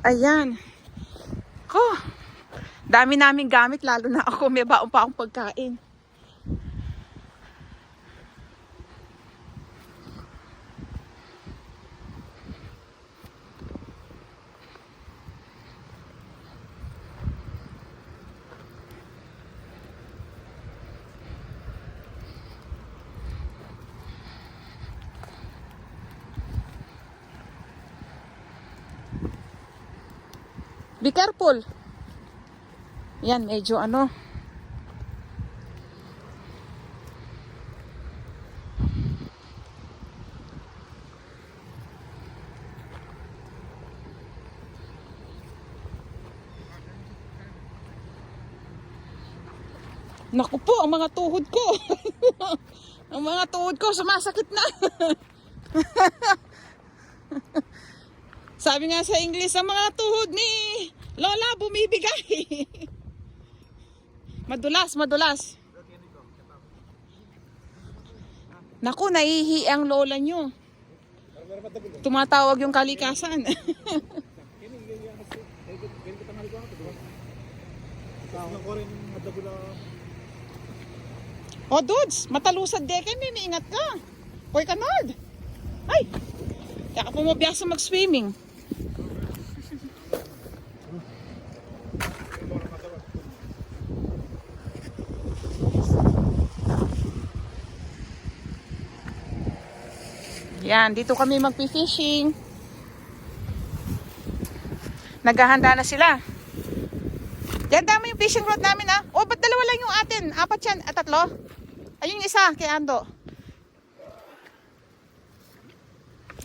Ayan. Ko. Dami namin gamit, lalo na ako. May baon pa akong pagkain. Be careful. Yan, medyo ano. Naku po, ang mga tuhod ko. ang mga tuhod ko sumasakit na. Sabi nga sa English, ang mga tuhod ni Lola bumibigay. madulas, madulas. Naku, naihi ang lola nyo. Tumatawag yung kalikasan. o, oh, dudes, matalusad de kayo, may ingat ka. Hoy, kanod. Ay, kaya ka pumabiyasa mag-swimming. Yan, dito kami magpi-fishing. Naghahanda na sila. Yan, dami yung fishing rod namin ah. O, ba't dalawa lang yung atin? Apat yan, at tatlo? Ayun yung isa, kay Ando.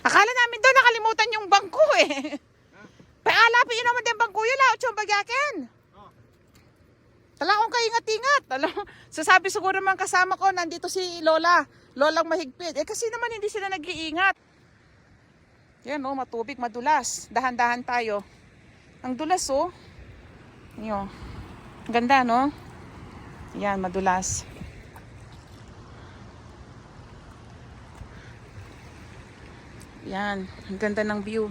Akala namin doon nakalimutan yung bangko eh. Paalapin yun naman din bangko yun, laot yung bagyakin. Tala kong kaingat-ingat. Alam, sasabi siguro man kasama ko, nandito si Lola. Lolang mahigpit. Eh kasi naman hindi sila nag-iingat. Yan oh, matubig, madulas. Dahan-dahan tayo. Ang dulas oh. Yo. Ganda no? Yan, madulas. Yan, ang ganda ng view.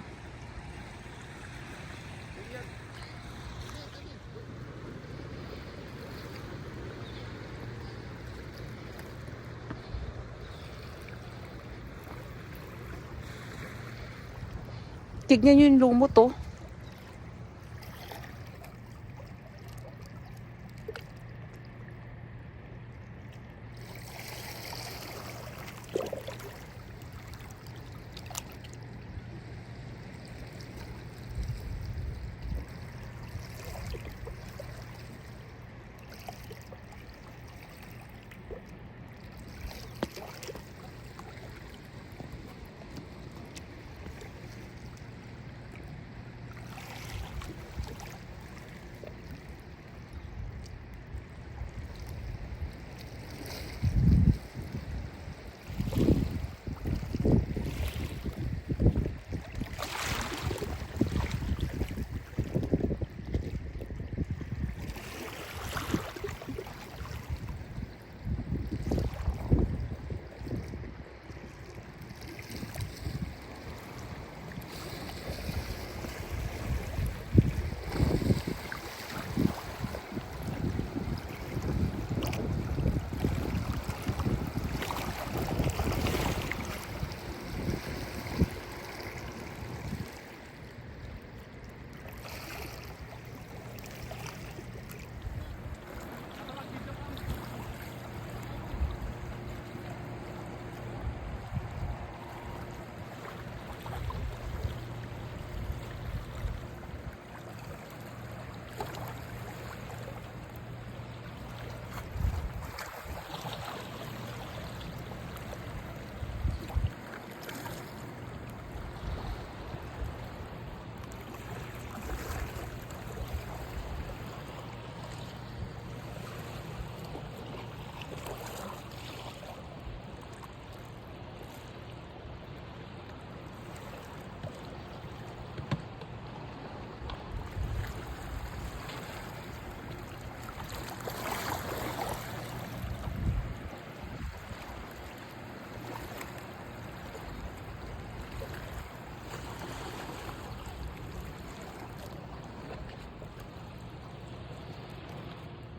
Tignan nyo yung lumot oh.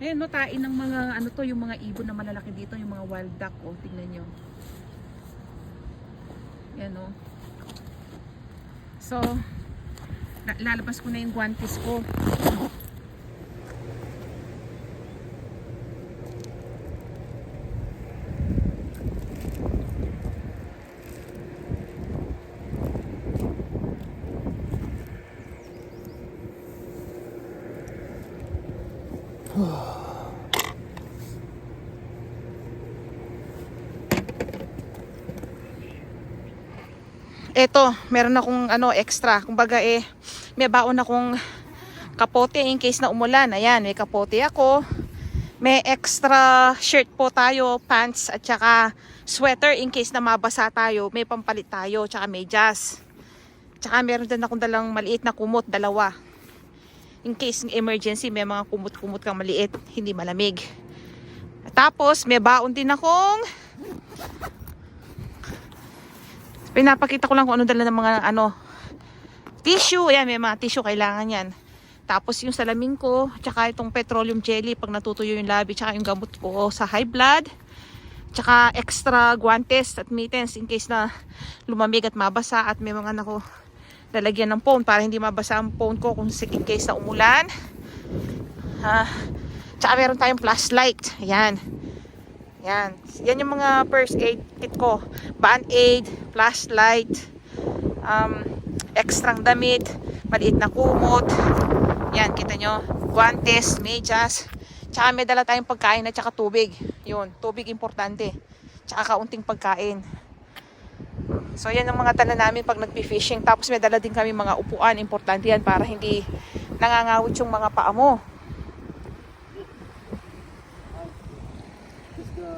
Ayan, no, tain ng mga, ano to, yung mga ibon na malalaki dito, yung mga wild duck, oh, tingnan nyo. Yan, oh. So, la- lalabas ko na yung guantes ko. Eto, meron akong ano extra. Kumbaga eh, may baon akong kapote in case na umulan. Ayan, may kapote ako. May extra shirt po tayo, pants at saka sweater in case na mabasa tayo. May pampalit tayo, tsaka medyas. Tsaka meron din akong dalang maliit na kumot, dalawa. In case ng emergency, may mga kumot-kumot kang maliit, hindi malamig. Tapos, may baon din akong Pinapakita ko lang kung ano dala ng mga ano tissue. Ayan, may mga tissue kailangan yan. Tapos yung salamin ko, tsaka itong petroleum jelly pag natutuyo yung labi, tsaka yung gamot ko sa high blood. Tsaka extra guantes at mittens in case na lumamig at mabasa at may mga nako lalagyan ng phone para hindi mabasa ang phone ko kung in case na umulan. Ha. Tsaka meron tayong flashlight. Ayan. Yan. Yan yung mga first aid kit ko. Band-aid, flashlight, um, ekstrang damit, maliit na kumot. Yan, kita nyo. Guantes, medyas. Tsaka may dala tayong pagkain at tsaka tubig. Yun, tubig importante. Tsaka kaunting pagkain. So yan ang mga tala namin pag nagpi-fishing. Tapos may dala din kami mga upuan. Importante yan para hindi nangangawit yung mga paa mo. Just the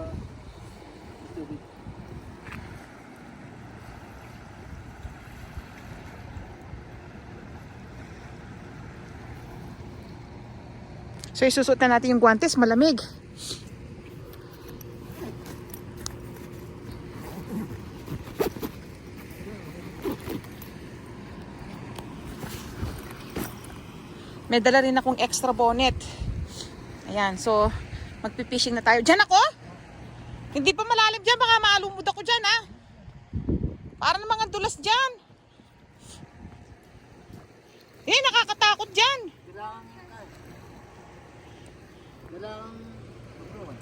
tubig. So isusuot na natin yung guantes, malamig. May dala rin akong extra bonnet. Ayan, so magpipishing na tayo. Diyan ako? Hindi pa malalim dyan, baka maalumod ako dyan ha. Para ng mga dulas dyan. Eh, nakakatakot dyan. Kailangan. Kailangan mag-rowan.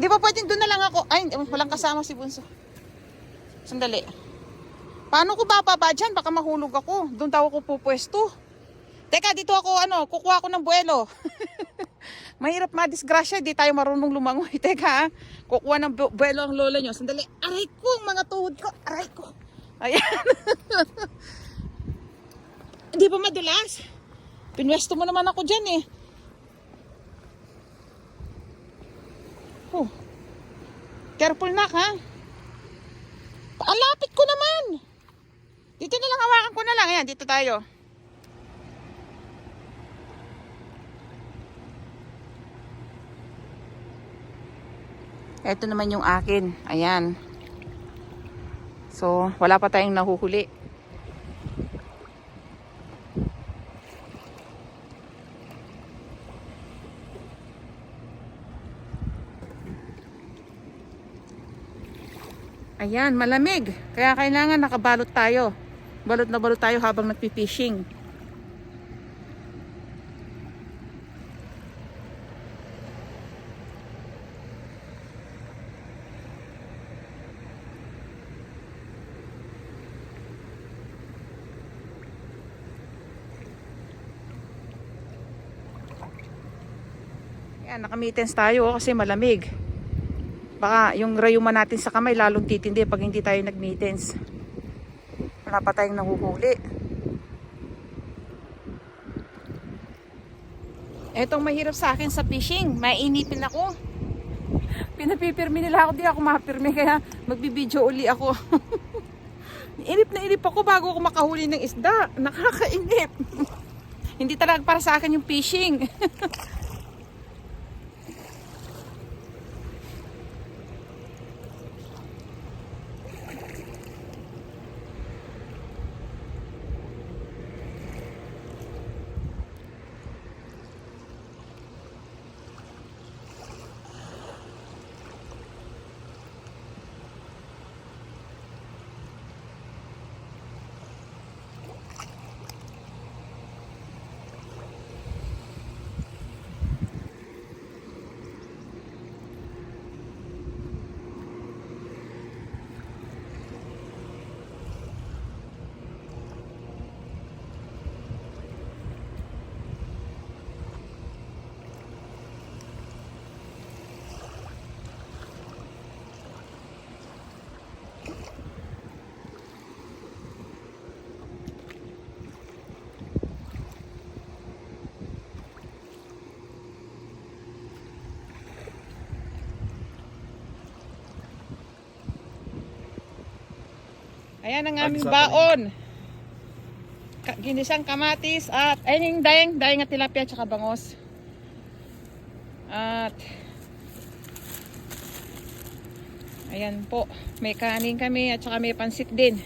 Di ba pwedeng doon na lang ako? Ay, walang kasama si Bunso. Sandali. Paano ko bababa dyan? Baka mahulog ako. Doon daw ako pupwesto. Teka, dito ako, ano, kukuha ako ng buwelo. Mahirap madisgrasya, di tayo marunong lumangoy. Teka, ah. kukuha ng bu- buwelo ang lola nyo. Sandali. Aray ko, mga tuhod ko. Aray ko. Ayan. Hindi ba madulas? Pinwesto mo naman ako dyan eh. Oh. Careful na ha. Ang ko naman. Dito na lang hawakan ko na lang. Ayan, dito tayo. Ito naman yung akin. Ayan. So, wala pa tayong nahuhuli. Ayan, malamig. Kaya kailangan nakabalot tayo. Balot na balot tayo habang nagpi-fishing. Ayan, nakamitens tayo oh, kasi malamig. Baka yung rayuma natin sa kamay lalong titindi pag hindi tayo nag-mittens. Wala pa tayong nahuhuli. Etong mahirap sa akin sa fishing. Mainipin ako. Pinapipirmi nila ako. Di ako mapirmi kaya magbibideo uli ako. inip na inip ako bago ako makahuli ng isda. Nakakainip. hindi talaga para sa akin yung fishing. Ayan ang aming baon. Ginisang kamatis at ayun yung daing, daing at tilapia at saka bangos. At ayan po, may kanin kami at saka may pansit din.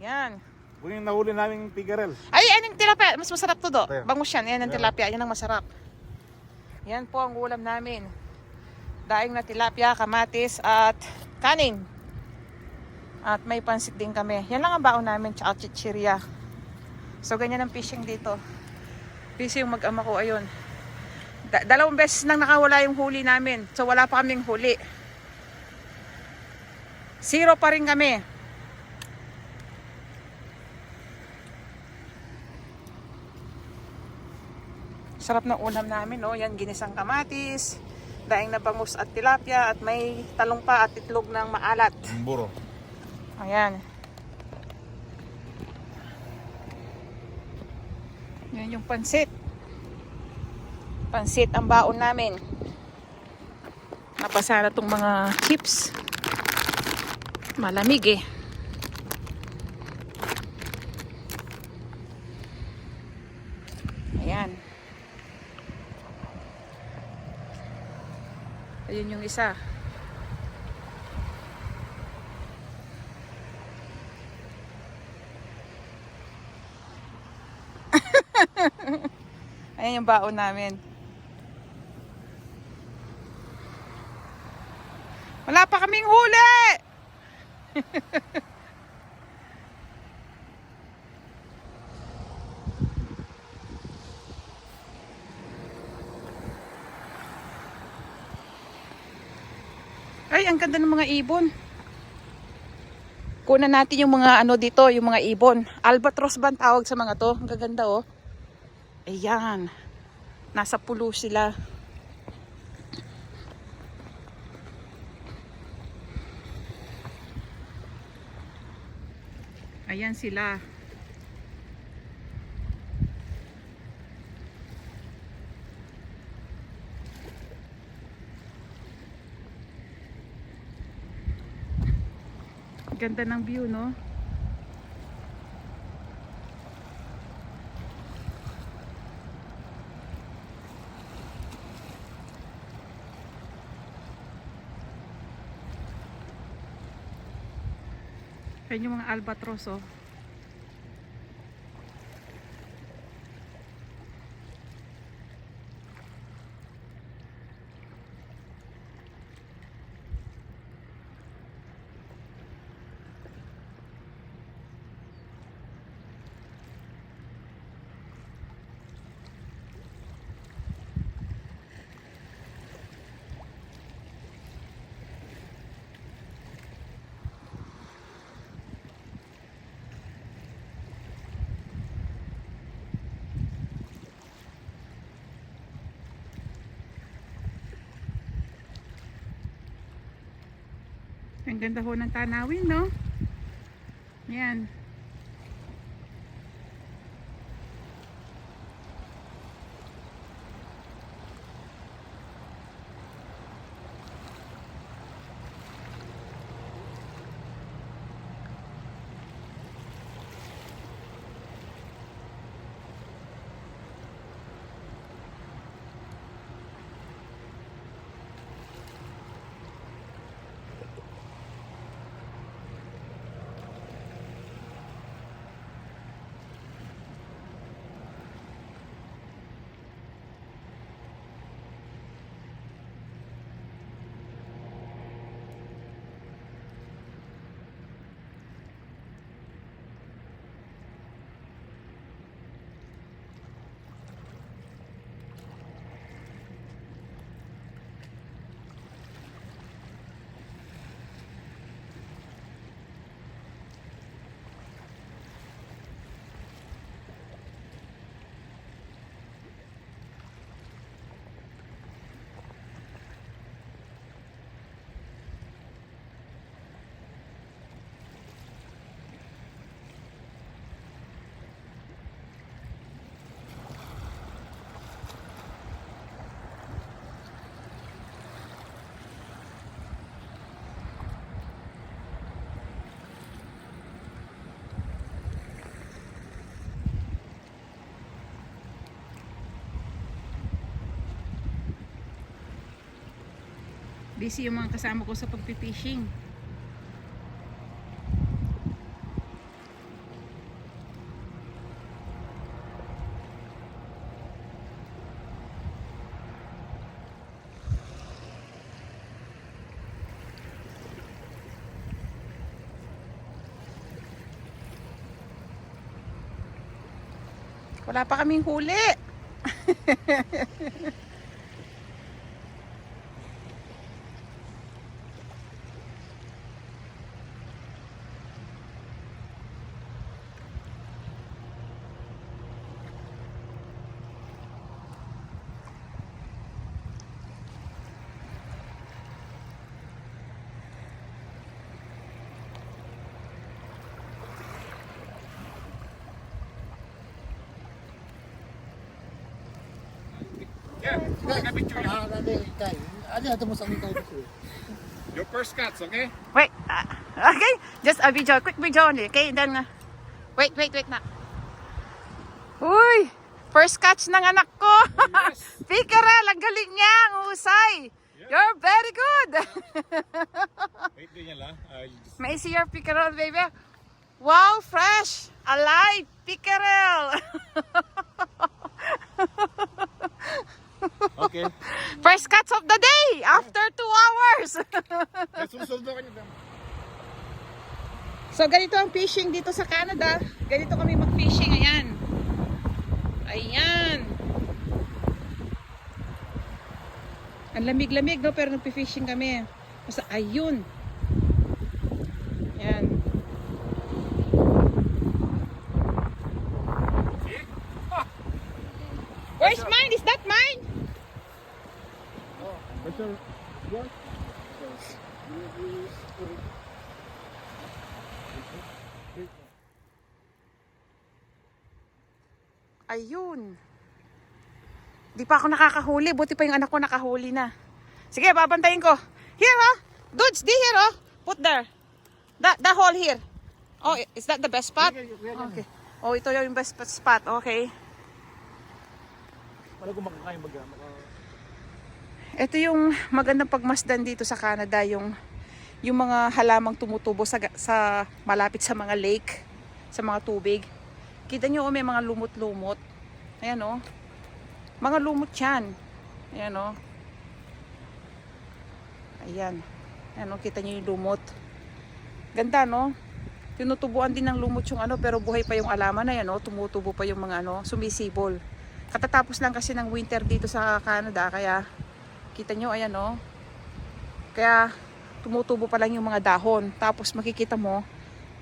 Ayan. Kung yung nahuli namin tigarel. Ay, yan yung tilapia. Mas masarap to do. Ayan. Bangus yan. Yan ang Ayan. tilapia. Yan ang masarap. Yan po ang ulam namin. Daing na tilapia, kamatis, at kanin. At may pansit din kami. Yan lang ang baon namin, tsaka chichirya. So, ganyan ang fishing dito. Busy yung mag-ama ko, ayun. Da- dalawang beses nang nakawala yung huli namin. So, wala pa kaming huli. Zero pa rin kami. Sarap ng ulam namin, no? Yan, ginisang kamatis, daing na bangus at tilapia, at may talong pa at itlog ng maalat. Buro. Ayan. Yan yung pansit. Pansit ang baon namin. Napasa na tong mga chips. Malamig eh. Ayan. Ayun yung isa. Ayan yung baon namin. Wala pa kaming huli! Ay, ang ganda ng mga ibon. Kunan natin yung mga ano dito, yung mga ibon. Albatros ba tawag sa mga to? Ang gaganda oh. Ayan. Nasa pulo sila. Ayan sila. Ganda ng view, no? Ayan yung mga albatros, oh. Ganda ho ng tanawin, no? Yan. Busy yung mga kasama ko sa pagpipishing. Wala pa kaming huli. Yeah, take a nade, kay. Ano ato mo sa tayo kasi. Your first cuts, okay? Wait. ah, okay. Just a video. Quick video only. Okay, then. Uh, wait, wait, wait na. Uy! First catch ng anak ko. Yes. Pickerel, ang galing niya. Ang husay. You're very good. Wait din yan lang. I'll just... May see your pickerel, baby. Wow, fresh. Alive. Pickerel. Okay. First catch of the day after two hours. Niyo. So ganito ang fishing dito sa Canada. Ganito kami mag-fishing. Ayan. Ayan. Ang lamig-lamig no pero nagpi-fishing kami. Basta ayun. Ayan. Where's mine? Is that mine? Your... What? Ayun. Di pa ako nakakahuli. Buti pa yung anak ko nakahuli na. Sige, babantayin ko. Here, oh. Dudes, di here, oh. Put there. That, the hole here. Oh, is that the best spot? Okay. Oh, ito yung best spot. Okay. Para kung makakain mag... Ito yung magandang pagmasdan dito sa Canada, yung yung mga halamang tumutubo sa sa malapit sa mga lake, sa mga tubig. Kita nyo, oh, may mga lumot-lumot. Ayan, oh. Mga lumot yan. Ayan, oh. Ayan. Ayan, oh, kita nyo yung lumot. Ganda, no? Tinutubuan din ng lumot yung ano, pero buhay pa yung alaman na yan, oh. Tumutubo pa yung mga ano, sumisibol. Katatapos lang kasi ng winter dito sa Canada, kaya kita nyo, ayan, oh. Kaya, tumutubo pa lang yung mga dahon. Tapos makikita mo,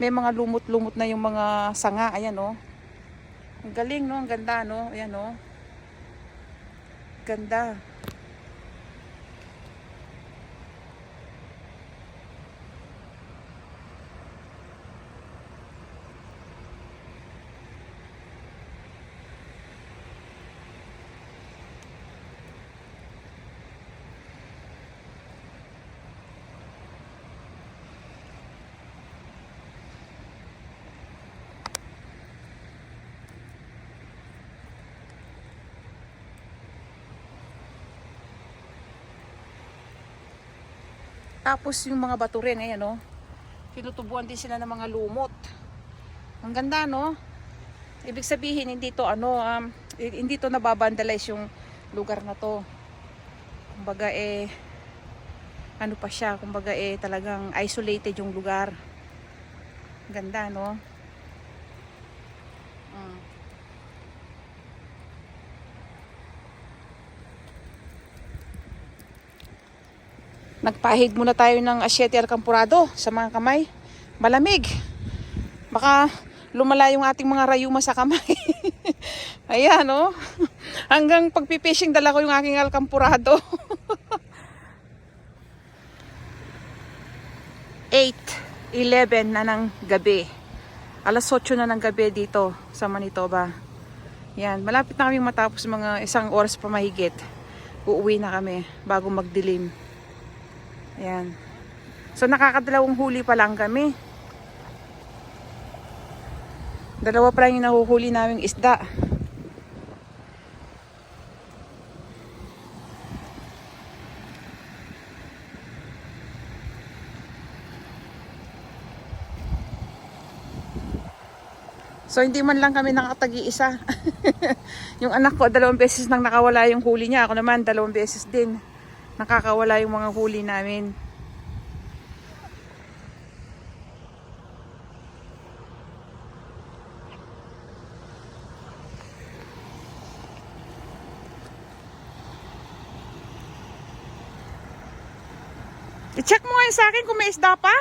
may mga lumot-lumot na yung mga sanga. Ayan, oh. Ang galing, no? Ang ganda, no? Ayan, oh. Ganda. Tapos yung mga bato rin, ayan, oh. Tinutubuan din sila ng mga lumot. Ang ganda, no? Ibig sabihin, hindi to, ano, um, hindi to nababandalize yung lugar na to. Kumbaga, eh, ano pa siya, kumbaga, eh, talagang isolated yung lugar. Ganda, no? Mm. Nagpahid muna tayo ng asyete alcampurado sa mga kamay. Malamig. Baka lumala yung ating mga rayuma sa kamay. Ayan, oh. Hanggang pagpipishing dala ko yung aking alcampurado. 8, 11 na ng gabi. Alas 8 na ng gabi dito sa Manitoba. Yan, malapit na kami matapos mga isang oras pa mahigit. Uuwi na kami bago magdilim. Ayan. So nakakadalawang huli pa lang kami. Dalawa pa lang yung nahuhuli naming isda. So hindi man lang kami nakatagi-isa. yung anak ko dalawang beses nang nakawala yung huli niya. Ako naman dalawang beses din. Nakakawala yung mga huli namin. I-check mo ngayon sa akin kung may isda pa.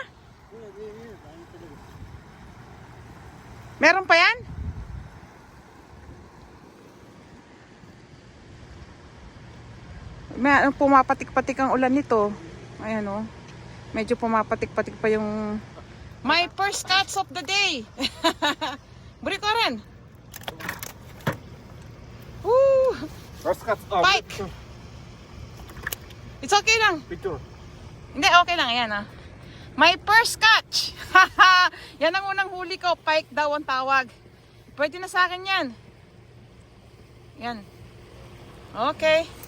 Meron pa yan? May ano, pumapatik-patik ang ulan nito. Ayan o. Medyo pumapatik-patik pa yung... My first catch of the day! Buri ko rin! Woo! First cut. Oh, Pike! It's okay lang. Picture. Hindi, okay lang. Ayan ah. My first catch! Haha! yan ang unang huli ko. Pike daw ang tawag. Pwede na sa akin yan. Yan. Okay.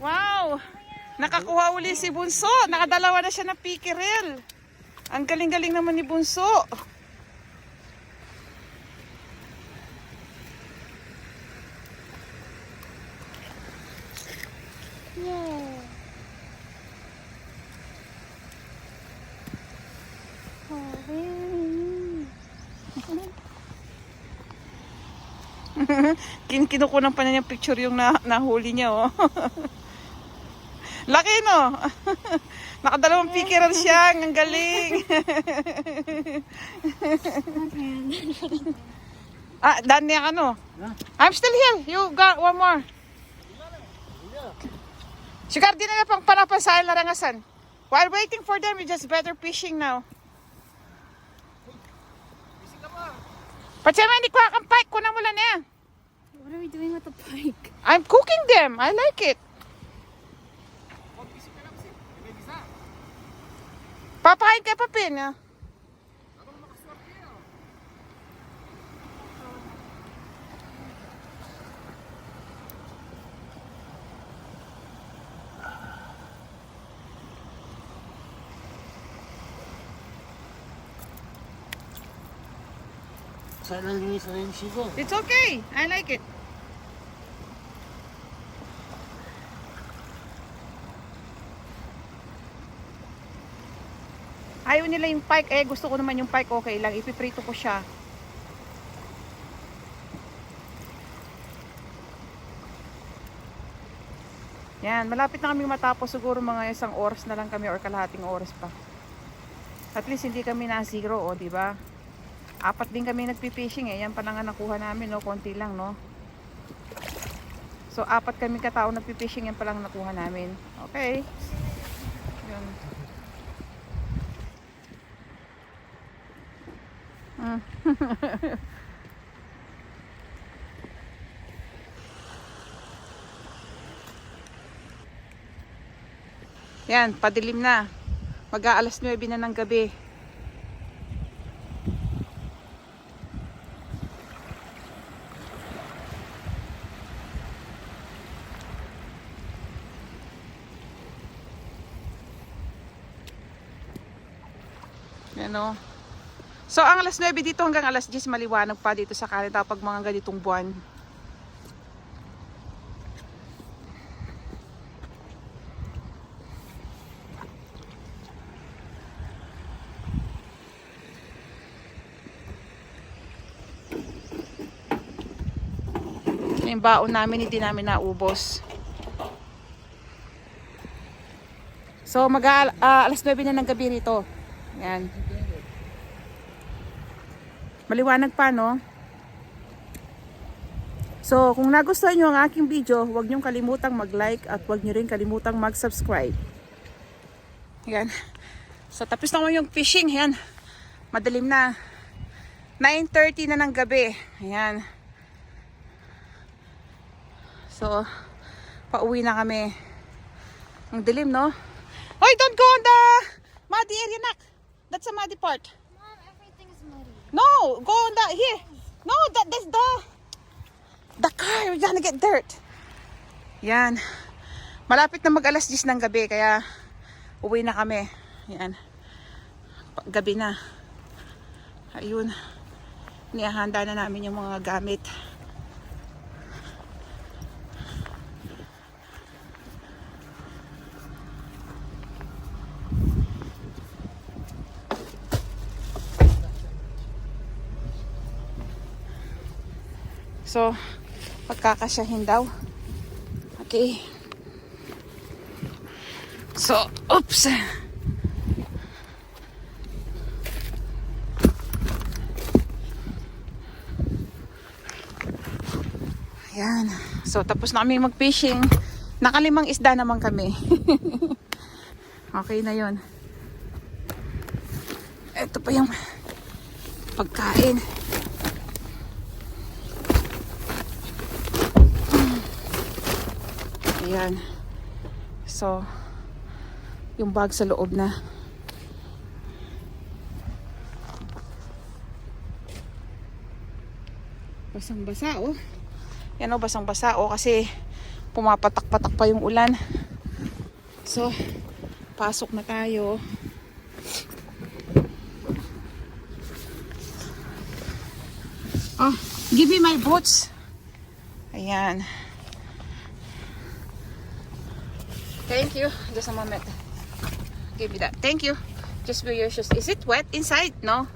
Wow! Nakakuha uli si Bunso. Nakadalawa na siya ng pikiril. Ang galing-galing naman ni Bunso. Really? Kin kinukunan pa niya yung picture yung na nahuli niya, oh. Laki, no? Nakadalawang pikiran siya. Ang galing. ah, done niya ano? I'm still here. You got one more. Sigar din na pang panapasahin larangasan. While waiting for them, you just better fishing now. Patsema, hindi ko kang pike. Kunan mo lang na. What are we doing with the pike? I'm cooking them. I like it. Papakain kay Papin. ah. Sana linis na rin siya. It's okay. I like it. Nila yung pike. Eh, gusto ko naman yung pike. Okay lang. Ipiprito ko siya. Yan. Malapit na kami matapos. Siguro mga isang oras na lang kami or kalahating oras pa. At least hindi kami na zero, o, di ba? Apat din kami nagpi-fishing eh. Yan pa ang nakuha namin, no? Konti lang, no? So, apat kami katao nagpi-fishing. Yan pa lang nakuha namin. Okay. Yun. Mm. Yan, padilim na. Mag-aalas 9 na ng gabi. Yan o. So, ang alas 9 dito hanggang alas 10 maliwanag pa dito sa Canada pag mga ganitong buwan. Yung baon namin, hindi namin naubos. So, mag ah, alas 9 na ng gabi rito. Yan. Maliwanag pa, no? So, kung nagustuhan nyo ang aking video, huwag nyo kalimutang mag-like at huwag nyo rin kalimutang mag-subscribe. Yan. So, tapos na yung fishing. Yan. Madilim na. 9.30 na ng gabi. Ayan. So, pauwi na kami. Ang dilim, no? Hoy, don't go on the muddy area, nak. That's a muddy part. Mom, everything's muddy. No, go on the here. No, that that's the the car. We're gonna get dirt. Yan. Malapit na mag alas 10 ng gabi kaya uwi na kami. Yan. Gabi na. Ayun. Nihahanda na namin yung mga gamit. So, pagkakasyahin daw. Okay. So, oops. Ayan. So, tapos na kami mag-fishing. Nakalimang isda naman kami. okay na yon. Ito pa yung pagkain. Ayan. So, yung bag sa loob na. Basang-basa oh. Yan oh, basang-basa oh kasi pumapatak-patak pa yung ulan. So, pasok na tayo. Oh, give me my boots. Ayan. Thank you. Just a moment. Give me that. Thank you. Just wear your shoes. Is it wet inside? No?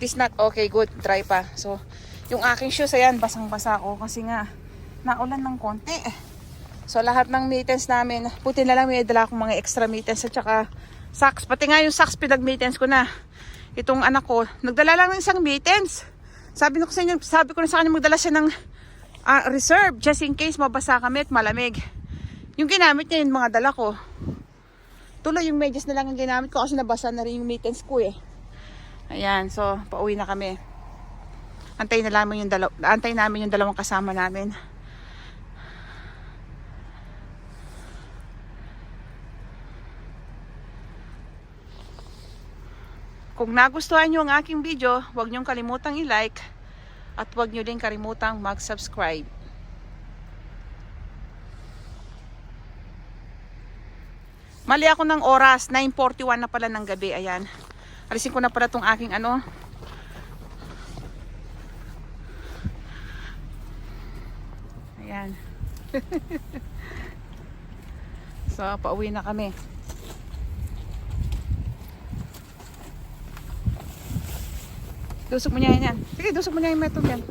This not okay. Good. Dry pa. So, yung aking shoes, ayan, basang-basa ko kasi nga, naulan ng konti. So, lahat ng mittens namin, puti na lang may dala akong mga extra mittens at saka socks. Pati nga yung socks, pinag-mittens ko na. Itong anak ko, nagdala lang ng isang mittens. Sabi ko sa inyo, sabi ko na sa kanya magdala siya ng ah, reserve just in case mabasa kami at malamig. Yung ginamit niya yung mga dala ko. Tuloy yung medyas na lang ang ginamit ko kasi nabasa na rin yung mittens ko eh. Ayan, so pauwi na kami. Antayin na namin yung dalaw antayin namin yung dalawang kasama namin. Kung nagustuhan nyo ang aking video, huwag nyong kalimutang i-like at huwag nyo din kalimutang mag-subscribe. Mali ako ng oras, 9.41 na pala ng gabi, ayan. Alisin ko na pala tong aking ano. Ayan. so, pauwi na kami. Dusok mo niya yan. Sige, dusok mo niya yung metong yan.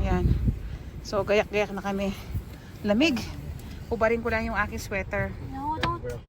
Ayan. So, gayak-gayak na kami. Lamig. Ubarin ko lang yung aking sweater.